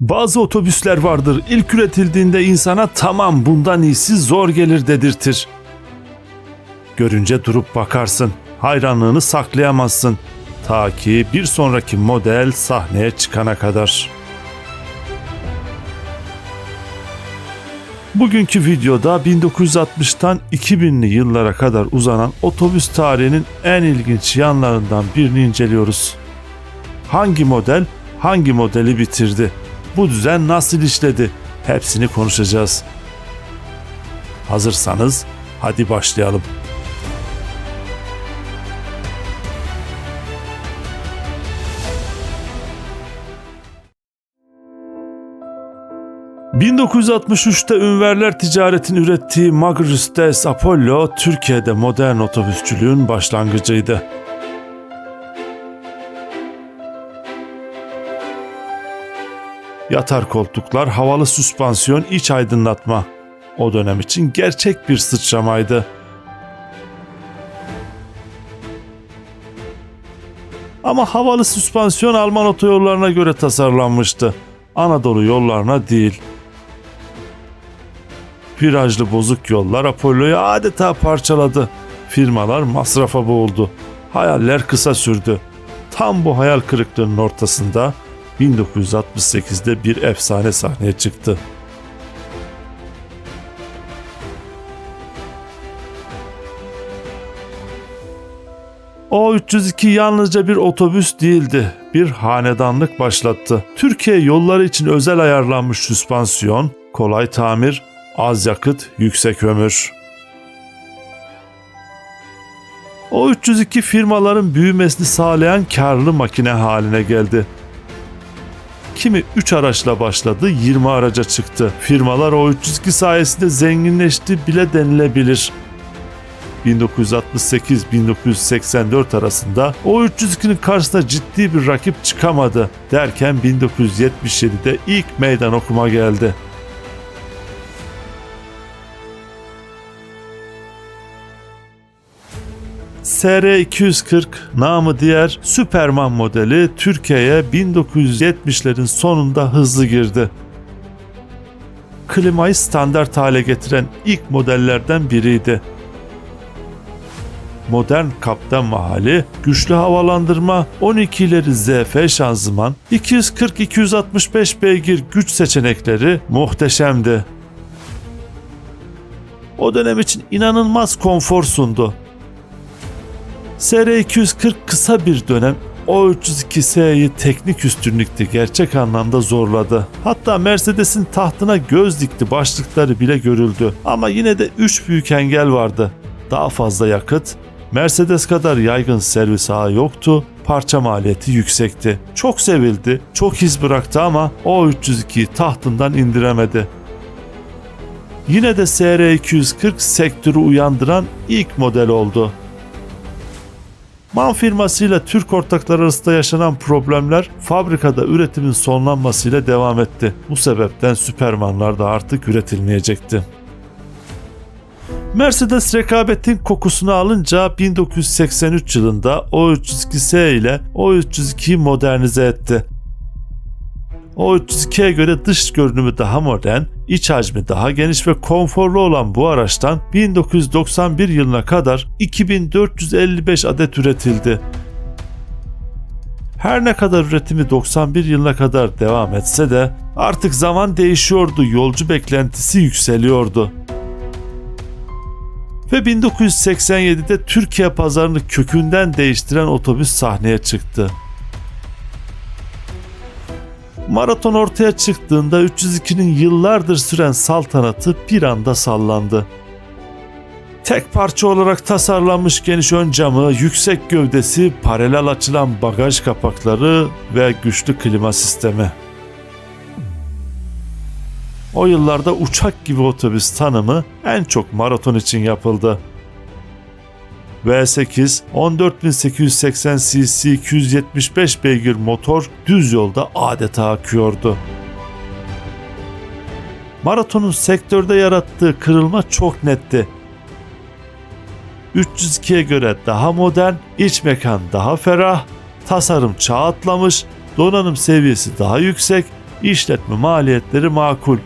Bazı otobüsler vardır ilk üretildiğinde insana tamam bundan iyisi zor gelir dedirtir. Görünce durup bakarsın, hayranlığını saklayamazsın. Ta ki bir sonraki model sahneye çıkana kadar. Bugünkü videoda 1960'tan 2000'li yıllara kadar uzanan otobüs tarihinin en ilginç yanlarından birini inceliyoruz. Hangi model hangi modeli bitirdi? Bu düzen nasıl işledi? Hepsini konuşacağız. Hazırsanız hadi başlayalım. ...1963'te Ünverler Ticaret'in ürettiği Magrustes Apollo... ...Türkiye'de modern otobüsçülüğün başlangıcıydı. Yatar koltuklar, havalı süspansiyon, iç aydınlatma. O dönem için gerçek bir sıçramaydı. Ama havalı süspansiyon Alman otoyollarına göre tasarlanmıştı. Anadolu yollarına değil. Virajlı bozuk yollar Apollo'yu adeta parçaladı. Firmalar masrafa boğuldu. Hayaller kısa sürdü. Tam bu hayal kırıklığının ortasında 1968'de bir efsane sahneye çıktı. O 302 yalnızca bir otobüs değildi, bir hanedanlık başlattı. Türkiye yolları için özel ayarlanmış süspansiyon, kolay tamir, az yakıt, yüksek ömür. O 302 firmaların büyümesini sağlayan karlı makine haline geldi. Kimi 3 araçla başladı 20 araca çıktı. Firmalar o 302 sayesinde zenginleşti bile denilebilir. 1968-1984 arasında o 302'nin karşısına ciddi bir rakip çıkamadı derken 1977'de ilk meydan okuma geldi. SR240 namı diğer Superman modeli Türkiye'ye 1970'lerin sonunda hızlı girdi. Klimayı standart hale getiren ilk modellerden biriydi. Modern kaptan mahali, güçlü havalandırma, 12 ileri ZF şanzıman, 240-265 beygir güç seçenekleri muhteşemdi. O dönem için inanılmaz konfor sundu. SR240 kısa bir dönem O302S'yi teknik üstünlükte gerçek anlamda zorladı. Hatta Mercedes'in tahtına göz dikti başlıkları bile görüldü. Ama yine de 3 büyük engel vardı. Daha fazla yakıt, Mercedes kadar yaygın servis ağı yoktu, parça maliyeti yüksekti. Çok sevildi, çok iz bıraktı ama O302'yi tahtından indiremedi. Yine de SR240 sektörü uyandıran ilk model oldu. MAN firmasıyla Türk ortaklar arasında yaşanan problemler fabrikada üretimin sonlanmasıyla devam etti. Bu sebepten Süpermanlar da artık üretilmeyecekti. Mercedes rekabetin kokusunu alınca 1983 yılında O302S ile O302'yi modernize etti. O302'ye göre dış görünümü daha modern, iç hacmi daha geniş ve konforlu olan bu araçtan 1991 yılına kadar 2455 adet üretildi. Her ne kadar üretimi 91 yılına kadar devam etse de artık zaman değişiyordu, yolcu beklentisi yükseliyordu. Ve 1987'de Türkiye pazarını kökünden değiştiren otobüs sahneye çıktı. Maraton ortaya çıktığında 302'nin yıllardır süren saltanatı bir anda sallandı. Tek parça olarak tasarlanmış geniş ön camı, yüksek gövdesi, paralel açılan bagaj kapakları ve güçlü klima sistemi. O yıllarda uçak gibi otobüs tanımı en çok maraton için yapıldı. V8 14880 cc 275 beygir motor düz yolda adeta akıyordu. Maratonun sektörde yarattığı kırılma çok netti. 302'ye göre daha modern, iç mekan daha ferah, tasarım çağ atlamış, donanım seviyesi daha yüksek, işletme maliyetleri makul.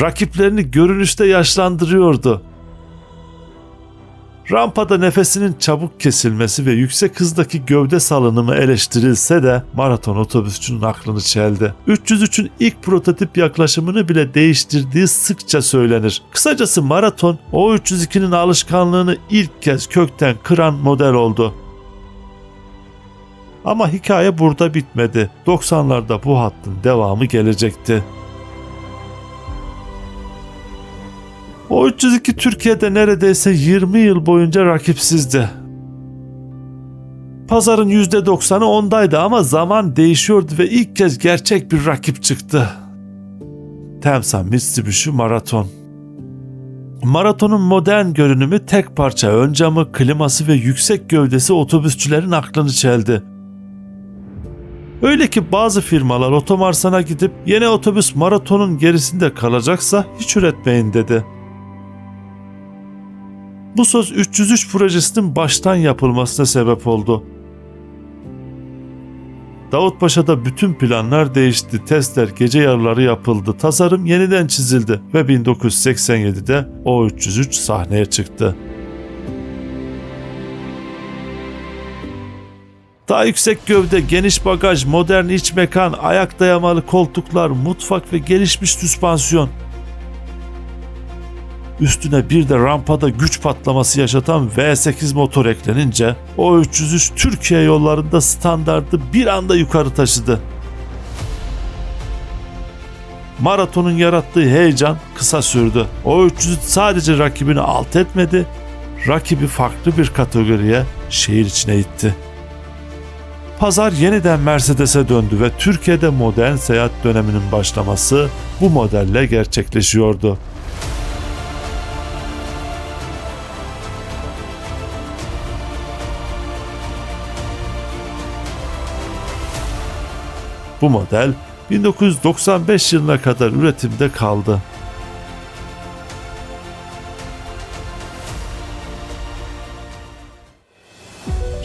Rakiplerini görünüşte yaşlandırıyordu. Rampada nefesinin çabuk kesilmesi ve yüksek hızdaki gövde salınımı eleştirilse de maraton otobüsçünün aklını çeldi. 303'ün ilk prototip yaklaşımını bile değiştirdiği sıkça söylenir. Kısacası maraton o 302'nin alışkanlığını ilk kez kökten kıran model oldu. Ama hikaye burada bitmedi. 90'larda bu hattın devamı gelecekti. O 302 Türkiye'de neredeyse 20 yıl boyunca rakipsizdi. Pazarın %90'ı ondaydı ama zaman değişiyordu ve ilk kez gerçek bir rakip çıktı. Temsa Mitsubishi Maraton. Maratonun modern görünümü tek parça ön camı, kliması ve yüksek gövdesi otobüsçülerin aklını çeldi. Öyle ki bazı firmalar otomarsana gidip yeni otobüs maratonun gerisinde kalacaksa hiç üretmeyin dedi. Bu söz 303 projesinin baştan yapılmasına sebep oldu. Davutpaşa'da bütün planlar değişti. Testler gece yarıları yapıldı. Tasarım yeniden çizildi ve 1987'de O303 sahneye çıktı. Daha yüksek gövde, geniş bagaj, modern iç mekan, ayak dayamalı koltuklar, mutfak ve gelişmiş süspansiyon. Üstüne bir de rampada güç patlaması yaşatan V8 motor eklenince o 303 Türkiye yollarında standardı bir anda yukarı taşıdı. Maratonun yarattığı heyecan kısa sürdü. O 303 sadece rakibini alt etmedi, rakibi farklı bir kategoriye şehir içine itti. Pazar yeniden Mercedes'e döndü ve Türkiye'de modern seyahat döneminin başlaması bu modelle gerçekleşiyordu. Bu model 1995 yılına kadar üretimde kaldı.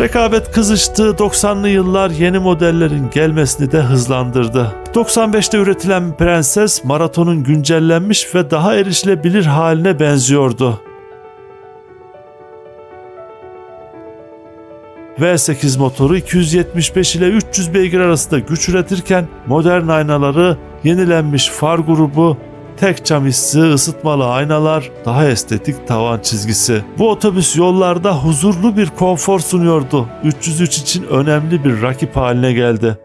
Rekabet kızıştı, 90'lı yıllar yeni modellerin gelmesini de hızlandırdı. 95'te üretilen Prenses maratonun güncellenmiş ve daha erişilebilir haline benziyordu. V8 motoru 275 ile 300 beygir arasında güç üretirken modern aynaları, yenilenmiş far grubu, tek cam ısıtmalı aynalar, daha estetik tavan çizgisi. Bu otobüs yollarda huzurlu bir konfor sunuyordu. 303 için önemli bir rakip haline geldi.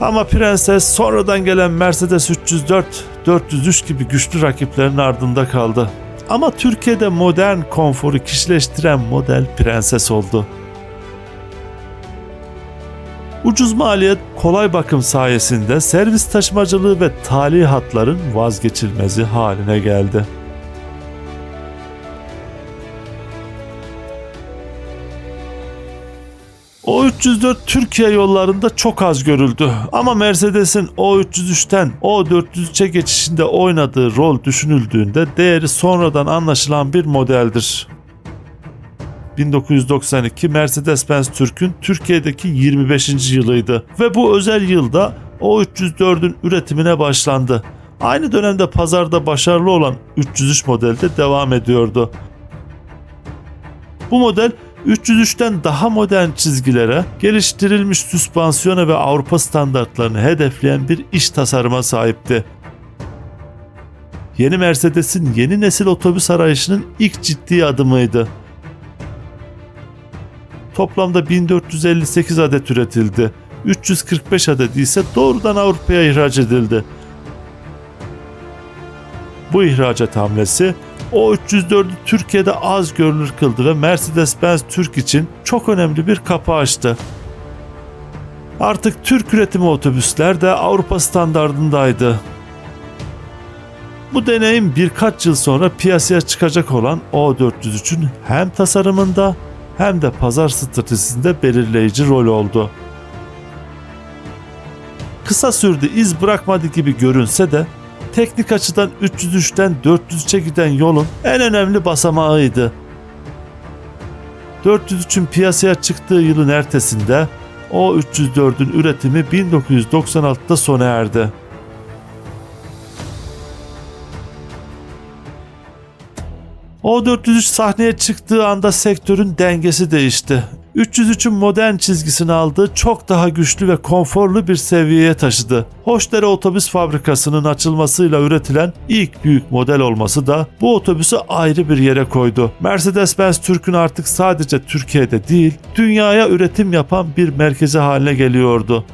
Ama Prenses sonradan gelen Mercedes 304, 403 gibi güçlü rakiplerin ardında kaldı. Ama Türkiye'de modern konforu kişileştiren model Prenses oldu. Ucuz maliyet, kolay bakım sayesinde servis taşımacılığı ve tali hatların vazgeçilmezi haline geldi. O304 Türkiye yollarında çok az görüldü ama Mercedes'in O303'ten O403'e geçişinde oynadığı rol düşünüldüğünde değeri sonradan anlaşılan bir modeldir. 1992 Mercedes-Benz Türk'ün Türkiye'deki 25. yılıydı ve bu özel yılda O304'ün üretimine başlandı. Aynı dönemde pazarda başarılı olan 303 modelde devam ediyordu. Bu model 303'ten daha modern çizgilere, geliştirilmiş süspansiyona ve Avrupa standartlarını hedefleyen bir iç tasarıma sahipti. Yeni Mercedes'in yeni nesil otobüs arayışının ilk ciddi adımıydı. Toplamda 1458 adet üretildi. 345 adet ise doğrudan Avrupa'ya ihraç edildi. Bu ihracat hamlesi o 304'ü Türkiye'de az görünür kıldı ve Mercedes-Benz Türk için çok önemli bir kapı açtı. Artık Türk üretimi otobüsler de Avrupa standardındaydı. Bu deneyim birkaç yıl sonra piyasaya çıkacak olan O403'ün hem tasarımında hem de pazar stratejisinde belirleyici rol oldu. Kısa sürdü iz bırakmadı gibi görünse de teknik açıdan 303'ten 403'e giden yolun en önemli basamağıydı. 403'ün piyasaya çıktığı yılın ertesinde O304'ün üretimi 1996'da sona erdi. O403 sahneye çıktığı anda sektörün dengesi değişti. 303'ün modern çizgisini aldı, çok daha güçlü ve konforlu bir seviyeye taşıdı. Hoşdere Otobüs Fabrikası'nın açılmasıyla üretilen ilk büyük model olması da bu otobüsü ayrı bir yere koydu. Mercedes-Benz Türk'ün artık sadece Türkiye'de değil, dünyaya üretim yapan bir merkezi haline geliyordu.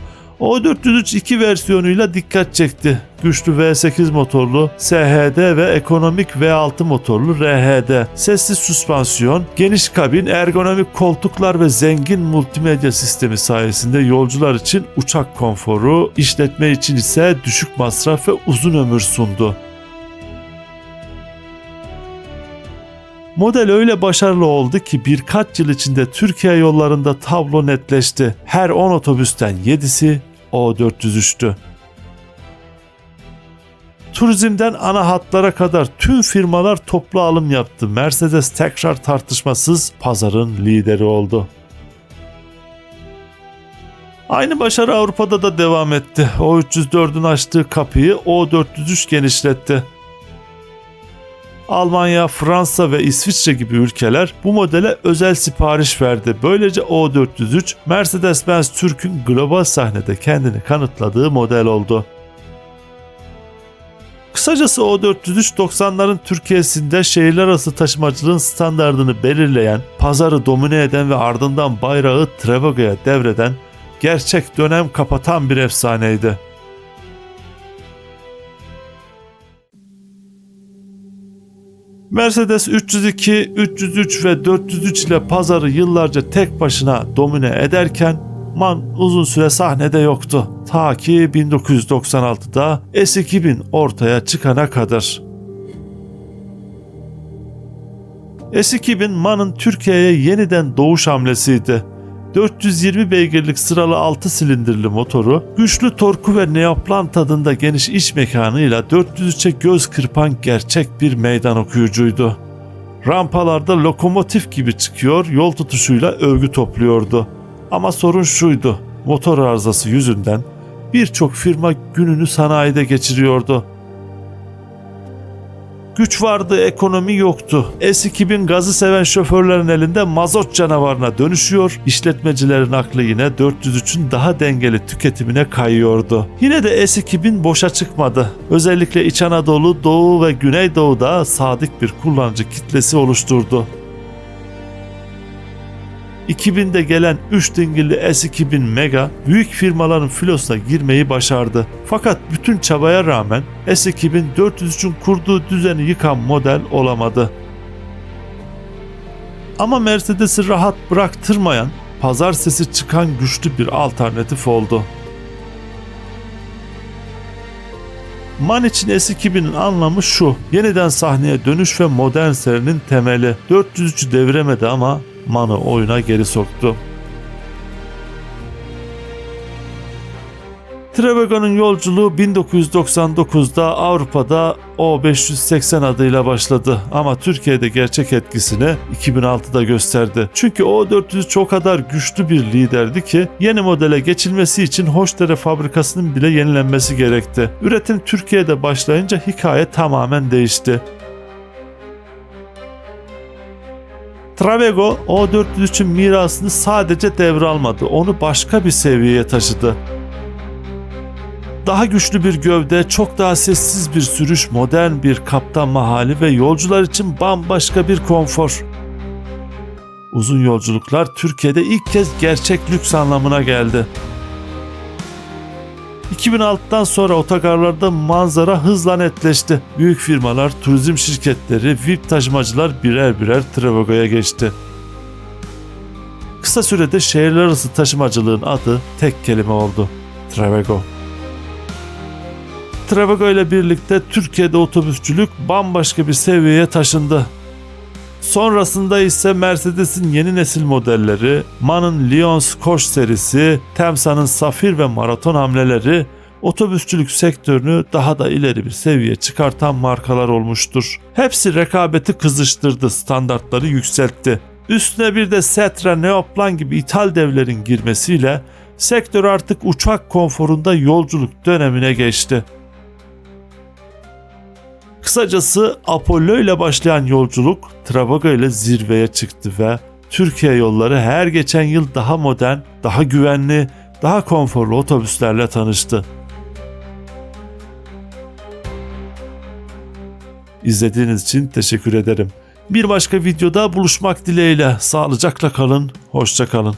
O403 2 versiyonuyla dikkat çekti. Güçlü V8 motorlu SHD ve ekonomik V6 motorlu RHD, sessiz süspansiyon, geniş kabin, ergonomik koltuklar ve zengin multimedya sistemi sayesinde yolcular için uçak konforu, işletme için ise düşük masraf ve uzun ömür sundu. Model öyle başarılı oldu ki birkaç yıl içinde Türkiye yollarında tablo netleşti. Her 10 otobüsten 7'si O403'tü. Turizmden ana hatlara kadar tüm firmalar toplu alım yaptı. Mercedes tekrar tartışmasız pazarın lideri oldu. Aynı başarı Avrupa'da da devam etti. O304'ün açtığı kapıyı O403 genişletti. Almanya, Fransa ve İsviçre gibi ülkeler bu modele özel sipariş verdi. Böylece O403 Mercedes-Benz Türk'ün global sahnede kendini kanıtladığı model oldu. Kısacası O403 90'ların Türkiye'sinde şehirler arası taşımacılığın standardını belirleyen, pazarı domine eden ve ardından bayrağı Trevogo'ya devreden, gerçek dönem kapatan bir efsaneydi. Mercedes 302, 303 ve 403 ile pazarı yıllarca tek başına domine ederken MAN uzun süre sahnede yoktu. Ta ki 1996'da S2000 ortaya çıkana kadar. S2000 MAN'ın Türkiye'ye yeniden doğuş hamlesiydi. 420 beygirlik sıralı 6 silindirli motoru, güçlü torku ve neoplan tadında geniş iç mekanıyla 403'e göz kırpan gerçek bir meydan okuyucuydu. Rampalarda lokomotif gibi çıkıyor, yol tutuşuyla övgü topluyordu. Ama sorun şuydu, motor arızası yüzünden birçok firma gününü sanayide geçiriyordu. Güç vardı, ekonomi yoktu. S2000 gazı seven şoförlerin elinde mazot canavarına dönüşüyor, işletmecilerin aklı yine 403'ün daha dengeli tüketimine kayıyordu. Yine de S2000 boşa çıkmadı. Özellikle İç Anadolu, Doğu ve Güneydoğu'da sadık bir kullanıcı kitlesi oluşturdu. 2000'de gelen 3 dingilli S2000 Mega büyük firmaların filosuna girmeyi başardı. Fakat bütün çabaya rağmen S2000 403'ün kurduğu düzeni yıkan model olamadı. Ama Mercedes'i rahat bıraktırmayan, pazar sesi çıkan güçlü bir alternatif oldu. Man için S2000'in anlamı şu. Yeniden sahneye dönüş ve modern serinin temeli. 403'ü deviremedi ama Man'ı oyuna geri soktu. Trevego'nun yolculuğu 1999'da Avrupa'da O580 adıyla başladı ama Türkiye'de gerçek etkisini 2006'da gösterdi. Çünkü O403 o kadar güçlü bir liderdi ki yeni modele geçilmesi için Hoşdere fabrikasının bile yenilenmesi gerekti. Üretim Türkiye'de başlayınca hikaye tamamen değişti. Travego O403'ün mirasını sadece devralmadı, onu başka bir seviyeye taşıdı. Daha güçlü bir gövde, çok daha sessiz bir sürüş, modern bir kaptanma hali ve yolcular için bambaşka bir konfor. Uzun yolculuklar Türkiye'de ilk kez gerçek lüks anlamına geldi. 2006'dan sonra otogarlarda manzara hızla netleşti. Büyük firmalar, turizm şirketleri, VIP taşımacılar birer birer Trevogo'ya geçti. Kısa sürede şehirler arası taşımacılığın adı tek kelime oldu. Trevogo. Trevogo ile birlikte Türkiye'de otobüsçülük bambaşka bir seviyeye taşındı. Sonrasında ise Mercedes'in yeni nesil modelleri, MAN'ın Lions Koç serisi, Temsa'nın Safir ve Maraton hamleleri otobüsçülük sektörünü daha da ileri bir seviyeye çıkartan markalar olmuştur. Hepsi rekabeti kızıştırdı, standartları yükseltti. Üstüne bir de Setra, Neoplan gibi ithal devlerin girmesiyle sektör artık uçak konforunda yolculuk dönemine geçti. Kısacası Apollo ile başlayan yolculuk Travago ile zirveye çıktı ve Türkiye yolları her geçen yıl daha modern, daha güvenli, daha konforlu otobüslerle tanıştı. İzlediğiniz için teşekkür ederim. Bir başka videoda buluşmak dileğiyle sağlıcakla kalın, hoşça kalın.